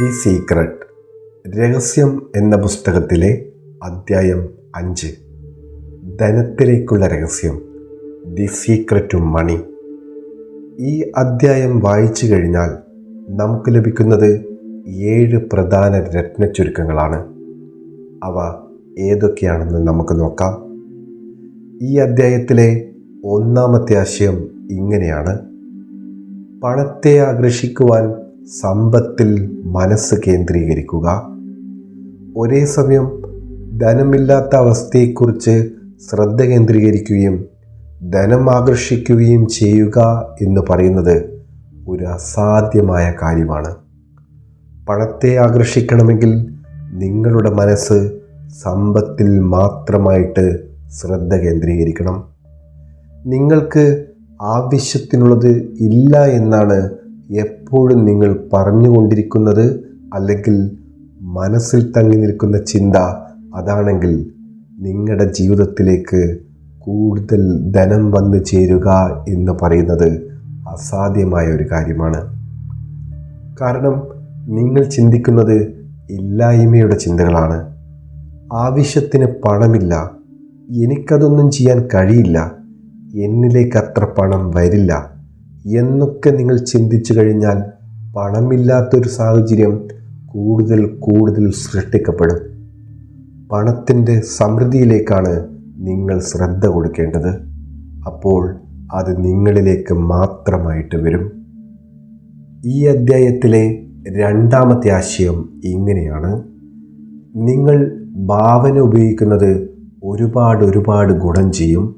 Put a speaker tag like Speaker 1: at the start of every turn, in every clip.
Speaker 1: The secret രഹസ്യം എന്ന പുസ്തകത്തിലെ അദ്ധ്യായം അഞ്ച്. ധനത്തിലേക്കുള്ള രഹസ്യം ദി സീക്രട്ട് ടു മണി. ഈ അദ്ധ്യായം വായിച്ചു കഴിഞ്ഞാൽ നമുക്ക് ലഭിക്കുന്നത് ഏഴ് പ്രധാന രത്നച്ചുരുക്കങ്ങളാണ് അവ ഏതൊക്കെയാണെന്ന് നമുക്ക് നോക്കാം. ഈ അദ്ധ്യായത്തിലെ ഒന്നാമത്തെ ആശയം ഇങ്ങനെയാണ്. പണത്തെ ആകർഷിക്കുവാൻ സമ്പത്തിൽ മനസ്സ് കേന്ദ്രീകരിക്കുക. ഒരേ സമയം ധനമില്ലാത്ത അവസ്ഥയെക്കുറിച്ച് ശ്രദ്ധ കേന്ദ്രീകരിക്കുകയും ധനം ആകർഷിക്കുകയും ചെയ്യുക എന്ന് പറയുന്നത് ഒരു അസാധ്യമായ കാര്യമാണ്. പണത്തെ ആകർഷിക്കണമെങ്കിൽ നിങ്ങളുടെ മനസ്സ് സമ്പത്തിൽ മാത്രമായിട്ട് ശ്രദ്ധ കേന്ദ്രീകരിക്കണം. നിങ്ങൾക്ക് ആവശ്യത്തിനുള്ളത് ഇല്ല എന്നാണ് എപ്പോഴും നിങ്ങൾ പറഞ്ഞുകൊണ്ടിരിക്കുന്നത് അല്ലെങ്കിൽ മനസ്സിൽ തങ്ങി നിൽക്കുന്ന ചിന്ത അതാണെങ്കിൽ നിങ്ങളുടെ ജീവിതത്തിലേക്ക് കൂടുതൽ ധനം വന്നു ചേരുക എന്ന് പറയുന്നത് അസാധ്യമായ ഒരു കാര്യമാണ്. കാരണം നിങ്ങൾ ചിന്തിക്കുന്നത് ഇല്ലായ്മയുടെ ചിന്തകളാണ്. ആവശ്യത്തിന് പണമില്ല. എനിക്കതൊന്നും ചെയ്യാൻ കഴിയില്ല. എന്നിലേക്ക് അത്ര പണം വരില്ല. എന്നൊക്കെ നിങ്ങൾ ചിന്തിച്ചു കഴിഞ്ഞാൽ പണമില്ലാത്തൊരു സാഹചര്യം കൂടുതൽ കൂടുതൽ സൃഷ്ടിക്കപ്പെടും. പണത്തിന്റെ സമൃദ്ധിയിലേക്കാണ് നിങ്ങൾ ശ്രദ്ധ കൊടുക്കേണ്ടത്. അപ്പോൾ അത് നിങ്ങളിലേക്ക് മാത്രമായിട്ട് വരും. ഈ അദ്ധ്യായത്തിലെ രണ്ടാമത്തെ ആശയം ഇങ്ങനെയാണ്. നിങ്ങൾ ഭാവന ഉപയോഗിക്കുന്നത് ഒരുപാട് ഒരുപാട് ഗുണം ചെയ്യും.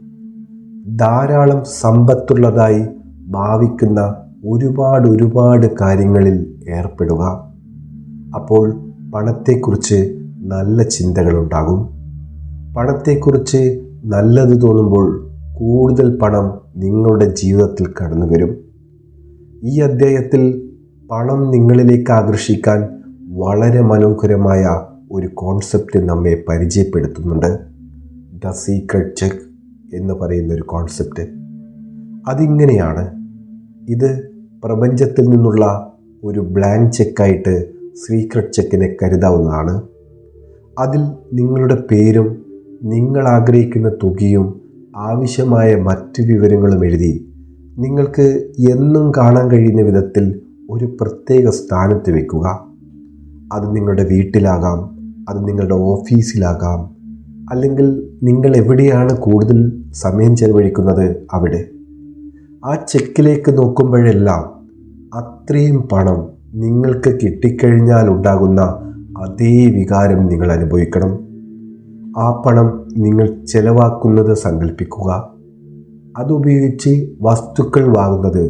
Speaker 1: ധാരാളം സമ്പത്തുള്ളതായി ഭാവിക്കുന്ന ഒരുപാട് ഒരുപാട് കാര്യങ്ങളിൽ ഏർപ്പെടുക. അപ്പോൾ പണത്തെക്കുറിച്ച് നല്ല ചിന്തകളുണ്ടാകും. പണത്തെക്കുറിച്ച് നല്ലത് തോന്നുമ്പോൾ കൂടുതൽ പണം നിങ്ങളുടെ ജീവിതത്തിൽ കടന്നു വരും. ഈ അദ്ധ്യായത്തിൽ പണം നിങ്ങളിലേക്ക് ആകർഷിക്കാൻ വളരെ മനോഹരമായ ഒരു കോൺസെപ്റ്റ് നമ്മെ പരിചയപ്പെടുത്തുന്നുണ്ട്. ദ സീക്രട്ട് ചെക്ക് എന്ന് പറയുന്ന ഒരു കോൺസെപ്റ്റ്. അതിങ്ങനെയാണ് ഇത് പ്രപഞ്ചത്തിൽ നിന്നുള്ള ഒരു ബ്ലാങ്ക് ചെക്കായിട്ട് സീക്രട്ട് ചെക്കിനെ കരുതാവുന്നതാണ്. അതിൽ നിങ്ങളുടെ പേരും നിങ്ങൾ ആഗ്രഹിക്കുന്ന തുകയും ആവശ്യമായ മറ്റ് വിവരങ്ങളും എഴുതി നിങ്ങൾക്ക് എന്നും കാണാൻ കഴിയുന്ന വിധത്തിൽ ഒരു പ്രത്യേക സ്ഥാനത്ത് വെക്കുക. അത് നിങ്ങളുടെ വീട്ടിലാകാം അത് നിങ്ങളുടെ ഓഫീസിലാകാം അല്ലെങ്കിൽ നിങ്ങൾ എവിടെയാണ് കൂടുതൽ സമയം ചെലവഴിക്കുന്നത് അവിടെ. ആ ചെക്കിലേക്ക് നോക്കുമ്പോഴെല്ലാം അത്രയും പണം നിങ്ങൾക്ക് കിട്ടിക്കഴിഞ്ഞാൽ ഉണ്ടാകുന്ന അതേ വികാരം നിങ്ങൾ അനുഭവിക്കണം. ആ പണം നിങ്ങൾ ചെലവാക്കുന്നത് സങ്കല്പിക്കുക. അതുപയോഗിച്ച് വസ്തുക്കൾ വാങ്ങുന്നത്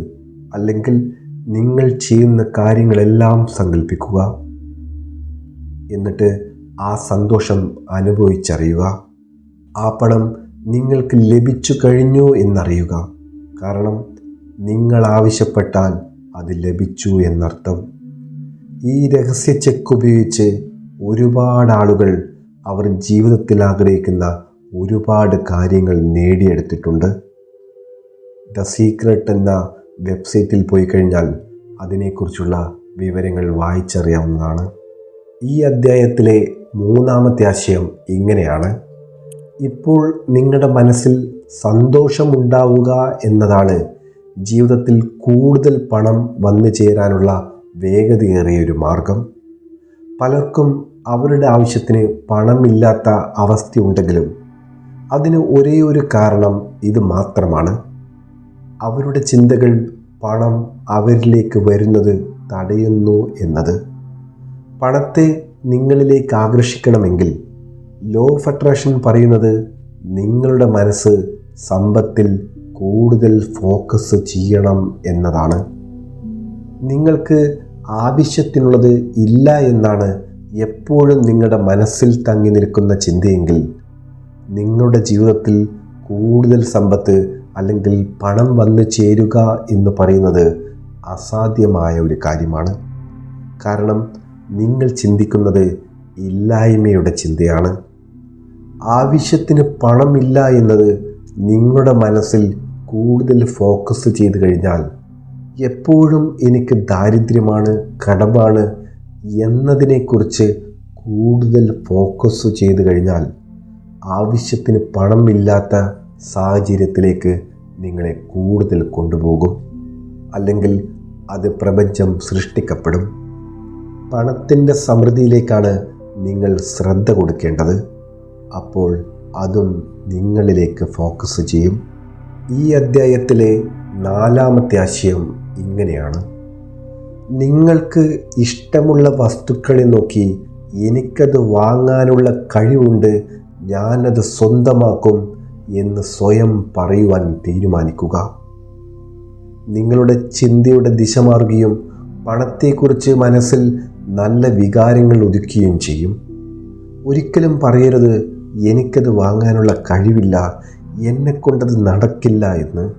Speaker 1: അല്ലെങ്കിൽ നിങ്ങൾ ചെയ്യുന്ന കാര്യങ്ങളെല്ലാം സങ്കല്പിക്കുക. എന്നിട്ട് ആ സന്തോഷം അനുഭവിച്ചറിയുക. ആ പണം നിങ്ങൾക്ക് ലഭിച്ചു കഴിഞ്ഞു എന്നറിയുക. കാരണം നിങ്ങൾ ആവശ്യപ്പെട്ടാൽ അത് ലഭിച്ചു എന്നർത്ഥം. ഈ രഹസ്യ ചെക്ക് ഉപയോഗിച്ച് ഒരുപാട് ആളുകൾ അവർ ജീവിതത്തിൽ ആഗ്രഹിക്കുന്ന ഒരുപാട് കാര്യങ്ങൾ നേടിയെടുത്തിട്ടുണ്ട്. ദ സീക്രട്ട് എന്ന വെബ്സൈറ്റിൽ പോയി കഴിഞ്ഞാൽ അതിനെക്കുറിച്ചുള്ള വിവരങ്ങൾ വായിച്ചറിയാവുന്നതാണ്. ഈ അധ്യായത്തിലെ മൂന്നാമത്തെ ആശയം ഇങ്ങനെയാണ്. ഇപ്പോൾ നിങ്ങളുടെ മനസ്സിൽ സന്തോഷമുണ്ടാവുക എന്നതാണ് ജീവിതത്തിൽ കൂടുതൽ പണം വന്നു ചേരാനുള്ള വേഗതയേറിയ ഒരു മാർഗം. പലർക്കും അവരുടെ ആവശ്യത്തിന് പണമില്ലാത്ത അവസ്ഥയുണ്ടെങ്കിലും അതിന് ഒരേ ഒരു കാരണം ഇത് മാത്രമാണ്. അവരുടെ ചിന്തകൾ പണം അവരിലേക്ക് വരുന്നത് തടയുന്നു എന്നത്. പണത്തെ നിങ്ങളിലേക്ക് ആകർഷിക്കണമെങ്കിൽ ലോ ഓഫ് അട്രാക്ഷൻ പറയുന്നത് നിങ്ങളുടെ മനസ്സ് സമ്പത്തിൽ കൂടുതൽ ഫോക്കസ് ചെയ്യണം എന്നതാണ്. നിങ്ങൾക്ക് ആവശ്യത്തിനുള്ളത് ഇല്ല എന്നാണ് എപ്പോഴും നിങ്ങളുടെ മനസ്സിൽ തങ്ങി നിൽക്കുന്ന ചിന്തയെങ്കിൽ നിങ്ങളുടെ ജീവിതത്തിൽ കൂടുതൽ സമ്പത്ത് അല്ലെങ്കിൽ പണം വന്നു ചേരുക എന്ന് പറയുന്നത് അസാധ്യമായ ഒരു കാര്യമാണ്. കാരണം നിങ്ങൾ ചിന്തിക്കുന്നത് ഇല്ലായ്മയുടെ ചിന്തയാണ്. ആവശ്യത്തിന് പണമില്ല എന്നത് നിങ്ങളുടെ മനസ്സിൽ കൂടുതൽ ഫോക്കസ് ചെയ്ത് കഴിഞ്ഞാൽ എപ്പോഴും എനിക്ക് ദാരിദ്ര്യമാണ് കടമാണ് എന്നതിനെക്കുറിച്ച് കൂടുതൽ ഫോക്കസ് ചെയ്ത് കഴിഞ്ഞാൽ ആവശ്യത്തിന് പണമില്ലാത്ത സാഹചര്യത്തിലേക്ക് നിങ്ങളെ കൂടുതൽ കൊണ്ടുപോകും. അല്ലെങ്കിൽ അത് പ്രപഞ്ചം സൃഷ്ടിക്കപ്പെടും. പണത്തിന്റെ സമൃദ്ധിയിലേക്കാണ് നിങ്ങൾ ശ്രദ്ധ കൊടുക്കേണ്ടത്. അപ്പോൾ അതും നിങ്ങളിലേക്ക് ഫോക്കസ് ചെയ്യും. ഈ അദ്ധ്യായത്തിലെ നാലാമത്തെ ആശയം ഇങ്ങനെയാണ്. നിങ്ങൾക്ക് ഇഷ്ടമുള്ള വസ്തുക്കളെ നോക്കി എനിക്കത് വാങ്ങാനുള്ള കഴിവുണ്ട് ഞാനത് സ്വന്തമാക്കും എന്ന് സ്വയം പറയുവാൻ തീരുമാനിക്കുക. നിങ്ങളുടെ ചിന്തയുടെ ദിശ മാറുകയും പണത്തെക്കുറിച്ച് മനസ്സിൽ നല്ല വികാരങ്ങൾ ഉദിക്കുകയും ചെയ്യും. ഒരിക്കലും പറയരുത് എനിക്കത് വാങ്ങാനുള്ള കഴിവില്ല എന്നെക്കൊണ്ടത് നടക്കില്ല എന്ന്.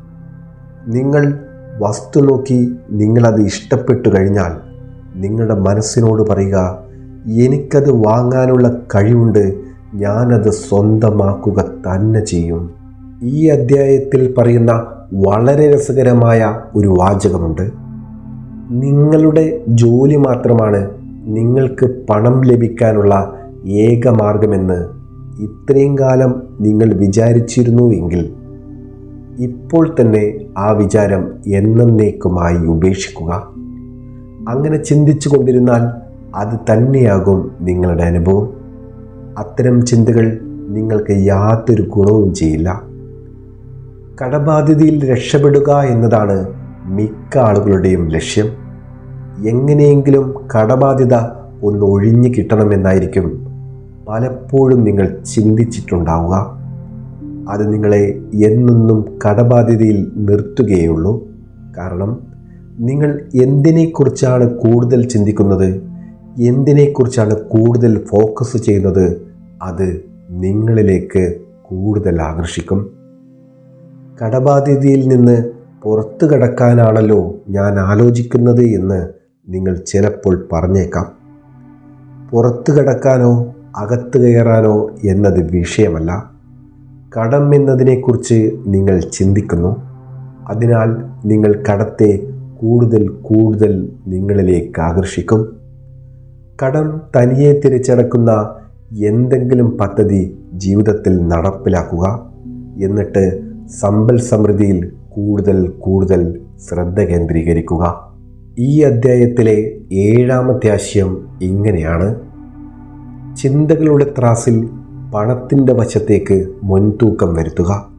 Speaker 1: നിങ്ങൾ വസ്തു നോക്കി നിങ്ങളത് ഇഷ്ടപ്പെട്ടു കഴിഞ്ഞാൽ നിങ്ങളുടെ മനസ്സിനോട് പറയുക എനിക്കത് വാങ്ങാനുള്ള കഴിവുണ്ട് ഞാനത് സ്വന്തമാക്കുക തന്നെ ചെയ്യും. ഈ അദ്ധ്യായത്തിൽ പറയുന്ന വളരെ രസകരമായ ഒരു വാചകമുണ്ട്. നിങ്ങളുടെ ജോലി മാത്രമാണ് നിങ്ങൾക്ക് പണം ലഭിക്കാനുള്ള ഏക മാർഗമെന്ന് ഇത്രയും കാലം നിങ്ങൾ വിചാരിച്ചിരുന്നു എങ്കിൽ ഇപ്പോൾ തന്നെ ആ വിചാരം എന്നേക്കുമായി ഉപേക്ഷിക്കുക. അങ്ങനെ ചിന്തിച്ചു കൊണ്ടിരുന്നാൽ അത് തന്നെയാകും നിങ്ങളുടെ അനുഭവം. അത്തരം ചിന്തകൾ നിങ്ങൾക്ക് യാതൊരു ഗുണവും ചെയ്യില്ല. കടബാധ്യതയിൽ രക്ഷപ്പെടുക എന്നതാണ് മിക്ക ആളുകളുടെയും ലക്ഷ്യം. എങ്ങനെയെങ്കിലും കടബാധ്യത ഒന്ന് ഒഴിഞ്ഞു കിട്ടണമെന്നായിരിക്കും പലപ്പോഴും നിങ്ങൾ ചിന്തിച്ചിട്ടുണ്ടാവുക. അത് നിങ്ങളെ എന്നെന്നും കടബാധ്യതയിൽ നിർത്തുകയുള്ളൂ കാരണം നിങ്ങൾ എന്തിനെക്കുറിച്ചാണ് കൂടുതൽ ചിന്തിക്കുന്നത് എന്തിനെക്കുറിച്ചാണ് കൂടുതൽ ഫോക്കസ് ചെയ്യുന്നത് അത് നിങ്ങളിലേക്ക് കൂടുതൽ ആകർഷിക്കും. കടബാധ്യതയിൽ നിന്ന് പുറത്തു കടക്കാനാണല്ലോ ഞാൻ ആലോചിക്കുന്നത് എന്ന് നിങ്ങൾ ചിലപ്പോൾ പറഞ്ഞേക്കാം. പുറത്തു കടക്കാനോ അകത്ത് കയറാനോ എന്നത് വിഷയമല്ല. കടം എന്നതിനെക്കുറിച്ച് നിങ്ങൾ ചിന്തിക്കുന്നു. അതിനാൽ നിങ്ങൾ കടത്തെ കൂടുതൽ കൂടുതൽ നിങ്ങളിലേക്ക് ആകർഷിക്കും. കടം തനിയെ തിരിച്ചടക്കുന്ന എന്തെങ്കിലും പദ്ധതി ജീവിതത്തിൽ നടപ്പിലാക്കുക എന്നിട്ട് സമ്പൽ സമൃദ്ധിയിൽ കൂടുതൽ കൂടുതൽ ശ്രദ്ധ കേന്ദ്രീകരിക്കുക. ഈ അദ്ധ്യായത്തിലെ ഏഴാമത്തെ ആശയം ഇങ്ങനെയാണ്. ചിന്തകളുടെ ത്രാസിൽ പണത്തിന്റെ വശത്തേക്ക് മുൻതൂക്കം വരുത്തുക.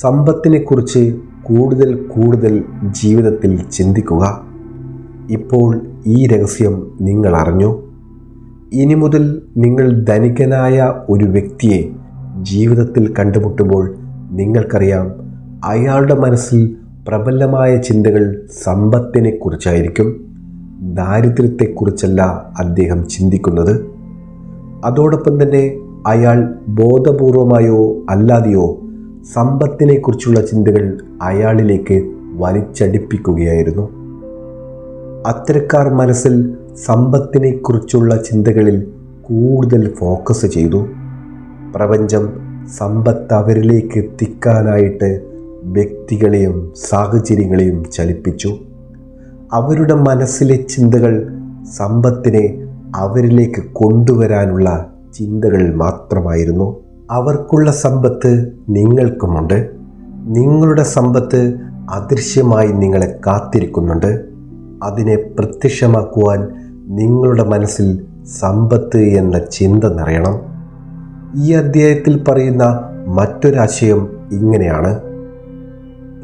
Speaker 1: സമ്പത്തിനെക്കുറിച്ച് കൂടുതൽ കൂടുതൽ ജീവിതത്തിൽ ചിന്തിക്കുക. ഇപ്പോൾ ഈ രഹസ്യം നിങ്ങൾ അറിഞ്ഞു. ഇനി മുതൽ നിങ്ങൾ ധനികനായ ഒരു വ്യക്തിയെ ജീവിതത്തിൽ കണ്ടുമുട്ടുമ്പോൾ നിങ്ങൾക്കറിയാം അയാളുടെ മനസ്സിൽ പ്രബലമായ ചിന്തകൾ സമ്പത്തിനെക്കുറിച്ചായിരിക്കും. ദാരിദ്ര്യത്തെക്കുറിച്ചല്ല അദ്ദേഹം ചിന്തിക്കുന്നത്. അതോടൊപ്പം തന്നെ അയാൾ ബോധപൂർവമായോ അല്ലാതെയോ സമ്പത്തിനെക്കുറിച്ചുള്ള ചിന്തകൾ അയാളിലേക്ക് വലിച്ചടിപ്പിക്കുകയായിരുന്നു. അത്തരക്കാർ മനസ്സിൽ സമ്പത്തിനെക്കുറിച്ചുള്ള ചിന്തകളിൽ കൂടുതൽ ഫോക്കസ് ചെയ്തു. പ്രപഞ്ചം സമ്പത്ത് അവരിലേക്ക് എത്തിക്കാനായിട്ട് വ്യക്തികളെയും സാഹചര്യങ്ങളെയും ചലിപ്പിച്ചു. അവരുടെ മനസ്സിലെ ചിന്തകൾ സമ്പത്തിനെ അവരിലേക്ക് കൊണ്ടുവരാനുള്ള ചിന്തകൾ മാത്രമായിരുന്നു. അവർക്കുള്ള സമ്പത്ത് നിങ്ങൾക്കുമുണ്ട്. നിങ്ങളുടെ സമ്പത്ത് അദൃശ്യമായി നിങ്ങളെ കാത്തിരിക്കുന്നുണ്ട്. അതിനെ പ്രത്യക്ഷമാക്കുവാൻ നിങ്ങളുടെ മനസ്സിൽ സമ്പത്ത് എന്ന ചിന്ത നിറയണം. ഈ അധ്യായത്തിൽ പറയുന്ന മറ്റൊരാശയം ഇങ്ങനെയാണ്.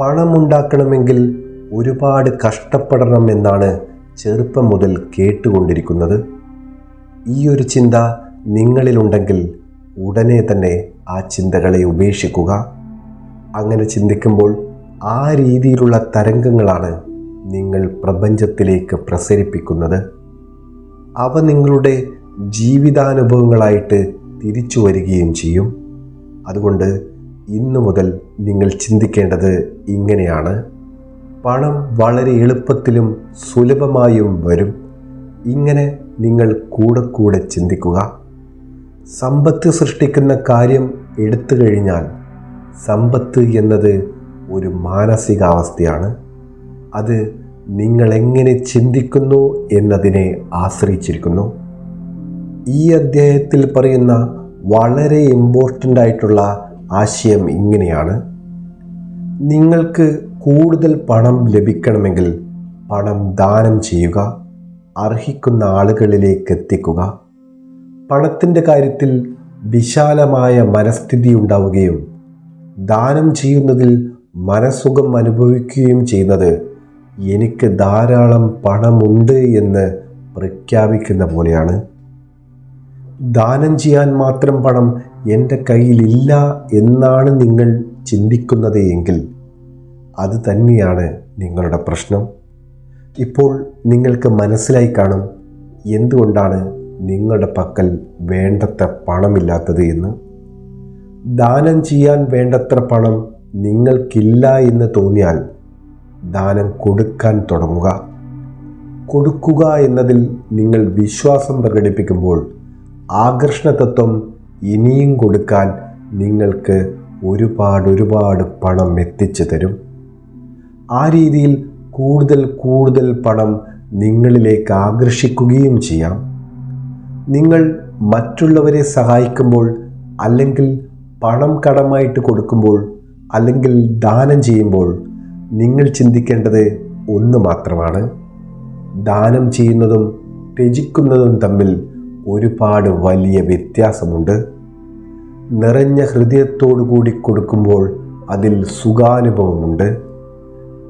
Speaker 1: പണമുണ്ടാക്കണമെങ്കിൽ ഒരുപാട് കഷ്ടപ്പെടണം എന്നാണ് ചെറുപ്പം മുതൽ കേട്ടുകൊണ്ടിരിക്കുന്നത്. ഈ ഒരു ചിന്ത നിങ്ങളിലുണ്ടെങ്കിൽ ഉടനെ തന്നെ ആ ചിന്തകളെ ഉപേക്ഷിക്കുക. അങ്ങനെ ചിന്തിക്കുമ്പോൾ ആ രീതിയിലുള്ള തരംഗങ്ങളാണ് നിങ്ങൾ പ്രപഞ്ചത്തിലേക്ക് പ്രസരിപ്പിക്കുന്നത്. അവ നിങ്ങളുടെ ജീവിതാനുഭവങ്ങളായിട്ട് തിരിച്ചു വരികയും ചെയ്യും. അതുകൊണ്ട് ഇന്നു മുതൽ നിങ്ങൾ ചിന്തിക്കേണ്ടത് ഇങ്ങനെയാണ്. പണം വളരെ എളുപ്പത്തിലും സുലഭമായും വരും. ഇങ്ങനെ നിങ്ങൾ കൂടെ കൂടെ ചിന്തിക്കുക. സമ്പത്ത് സൃഷ്ടിക്കുന്ന കാര്യം എടുത്തു കഴിഞ്ഞാൽ സമ്പത്ത് എന്നത് ഒരു മാനസികാവസ്ഥയാണ്. അത് നിങ്ങളെങ്ങനെ ചിന്തിക്കുന്നു എന്നതിനെ ആശ്രയിച്ചിരിക്കുന്നു. ഈ അദ്ധ്യായത്തിൽ പറയുന്ന വളരെ ഇമ്പോർട്ടന്റ് ആയിട്ടുള്ള ആശയം ഇങ്ങനെയാണ്. നിങ്ങൾക്ക് കൂടുതൽ പണം ലഭിക്കണമെങ്കിൽ പണം ദാനം ചെയ്യുക. അർഹിക്കുന്ന ആളുകളിലേക്ക് എത്തിക്കുക. പണത്തിന്റെ കാര്യത്തിൽ വിശാലമായ മനസ്ഥിതി ഉണ്ടാവുകയും ദാനം ചെയ്യുന്നതിൽ മനസുഖം അനുഭവിക്കുകയും ചെയ്യുന്നത് എനിക്ക് ധാരാളം പണമുണ്ട് എന്ന് പ്രഖ്യാപിക്കുന്ന പോലെയാണ്. ദാനം ചെയ്യാൻ മാത്രം പണം എന്റെ കയ്യിലില്ല എന്നാണ് നിങ്ങൾ ചിന്തിക്കുന്നത് എങ്കിൽ അത് തന്നെയാണ് നിങ്ങളുടെ പ്രശ്നം. ഇപ്പോൾ നിങ്ങൾക്ക് മനസ്സിലായി കാണും എന്തുകൊണ്ടാണ് നിങ്ങളുടെ പക്കൽ വേണ്ടത്ര പണമില്ലാത്തത് എന്ന്. ദാനം ചെയ്യാൻ വേണ്ടത്ര പണം നിങ്ങൾക്കില്ല എന്ന് തോന്നിയാൽ ദാനം കൊടുക്കാൻ തുടങ്ങുക. കൊടുക്കുക എന്നതിൽ നിങ്ങൾ വിശ്വാസം പ്രകടിപ്പിക്കുമ്പോൾ ആകർഷണ തത്വം ഇനിയും കൊടുക്കാൻ നിങ്ങൾക്ക് ഒരുപാട് ഒരുപാട് പണം എത്തിച്ചു തരും. ആ രീതിയിൽ കൂടുതൽ കൂടുതൽ പണം നിങ്ങളിലേക്ക് ആകർഷിക്കുകയും ചെയ്യാം. നിങ്ങൾ മറ്റുള്ളവരെ സഹായിക്കുമ്പോൾ അല്ലെങ്കിൽ പണം കടമായിട്ട് കൊടുക്കുമ്പോൾ അല്ലെങ്കിൽ ദാനം ചെയ്യുമ്പോൾ നിങ്ങൾ ചിന്തിക്കേണ്ടത് ഒന്ന് മാത്രമാണ്. ദാനം ചെയ്യുന്നതും ത്യജിക്കുന്നതും തമ്മിൽ ഒരുപാട് വലിയ വ്യത്യാസമുണ്ട്. നിറഞ്ഞ ഹൃദയത്തോടു കൂടി കൊടുക്കുമ്പോൾ അതിൽ സുഖാനുഭവമുണ്ട്.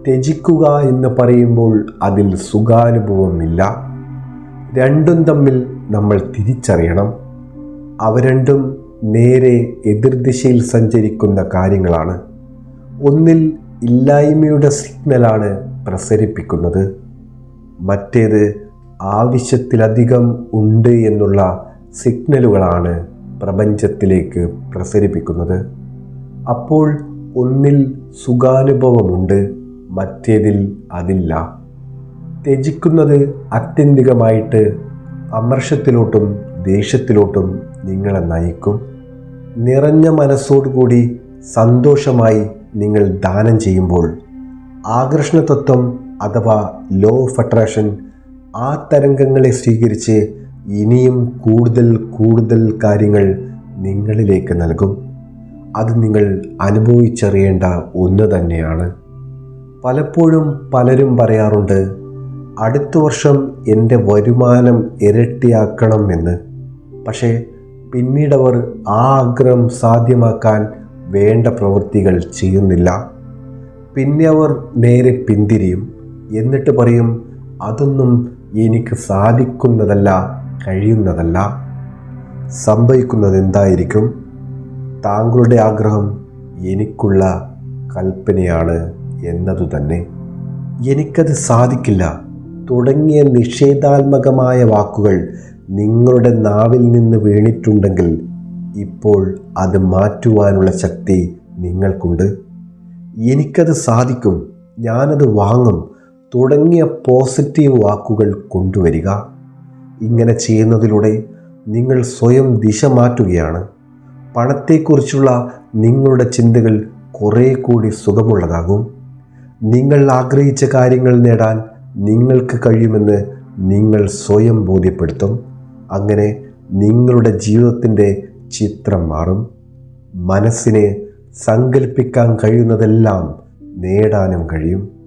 Speaker 1: ത്യജിക്കുക എന്ന് പറയുമ്പോൾ അതിൽ സുഖാനുഭവമില്ല. രണ്ടും തമ്മിൽ നമ്മൾ തിരിച്ചറിയണം. അവ രണ്ടും നേരെ എതിർദിശയിൽ സഞ്ചരിക്കുന്ന കാര്യങ്ങളാണ്. ഒന്നിൽ ഇല്ലായ്മയുടെ സിഗ്നലാണ് പ്രസരിപ്പിക്കുന്നത്. മറ്റേത് ആവശ്യത്തിലധികം ഉണ്ട് എന്നുള്ള സിഗ്നലുകളാണ് പ്രപഞ്ചത്തിലേക്ക് പ്രസരിപ്പിക്കുന്നത്. അപ്പോൾ ഒന്നിൽ സുഖാനുഭവമുണ്ട്. മറ്റേതിൽ അതില്ല. ത്യജിക്കുന്നത് ആത്യന്തികമായിട്ട് അമർഷത്തിലോട്ടും ദേഷ്യത്തിലോട്ടും നിങ്ങളെ നയിക്കും. നിറഞ്ഞ മനസ്സോടുകൂടി സന്തോഷമായി നിങ്ങൾ ദാനം ചെയ്യുമ്പോൾ ആകർഷണതത്വം അഥവാ ലോ ഓഫ് അട്രാക്ഷൻ ആ തരംഗങ്ങളെ സ്വീകരിച്ച് ഇനിയും കൂടുതൽ കൂടുതൽ കാര്യങ്ങൾ നിങ്ങളിലേക്ക് നൽകും. അത് നിങ്ങൾ അനുഭവിച്ചറിയേണ്ട ഒന്ന് തന്നെയാണ്. പലപ്പോഴും പലരും പറയാറുണ്ട് അടുത്ത വർഷം എന്റെ വരുമാനം ഇരട്ടിയാക്കണം എന്ന്. പക്ഷേ പിന്നീടവർ ആ ആഗ്രഹം സാധ്യമാക്കാൻ വേണ്ട പ്രവൃത്തികൾ ചെയ്യുന്നില്ല. പിന്നെ അവർ നേരെ പിന്തിരിയും. എന്നിട്ട് പറയും അതൊന്നും എനിക്ക് സാധിക്കുന്നതല്ല കഴിയുന്നതല്ല. സംഭവിക്കുന്നത് എന്തായിരിക്കും താങ്കളുടെ ആഗ്രഹം എനിക്കുള്ള കൽപ്പനയാണ്. എന്നതു തന്നെ. എനിക്കത് സാധിക്കില്ല. തുടങ്ങിയ നിഷേധാത്മകമായ വാക്കുകൾ നിങ്ങളുടെ നാവിൽ നിന്ന് വീണിട്ടുണ്ടെങ്കിൽ ഇപ്പോൾ അത് മാറ്റുവാനുള്ള ശക്തി നിങ്ങൾക്കുണ്ട്. എനിക്കത് സാധിക്കും. ഞാനത് വാങ്ങും. തുടങ്ങിയ പോസിറ്റീവ് വാക്കുകൾ കൊണ്ടുവരിക. ഇങ്ങനെ ചെയ്യുന്നതിലൂടെ നിങ്ങൾ സ്വയം ദിശ മാറ്റുകയാണ്. പണത്തെക്കുറിച്ചുള്ള നിങ്ങളുടെ ചിന്തകൾ കുറേ കൂടി സുഖമുള്ളതാകും. നിങ്ങൾ ആഗ്രഹിച്ച കാര്യങ്ങൾ നേടാൻ നിങ്ങൾക്ക് കഴിയുമെന്ന് നിങ്ങൾ സ്വയം ബോധ്യപ്പെടുത്തും. അങ്ങനെ നിങ്ങളുടെ ജീവിതത്തിന്റെ ചിത്രം മാറും. മനസ്സിനെ സങ്കല്പിക്കാൻ കഴിയുന്നതെല്ലാം നേടാനും കഴിയും.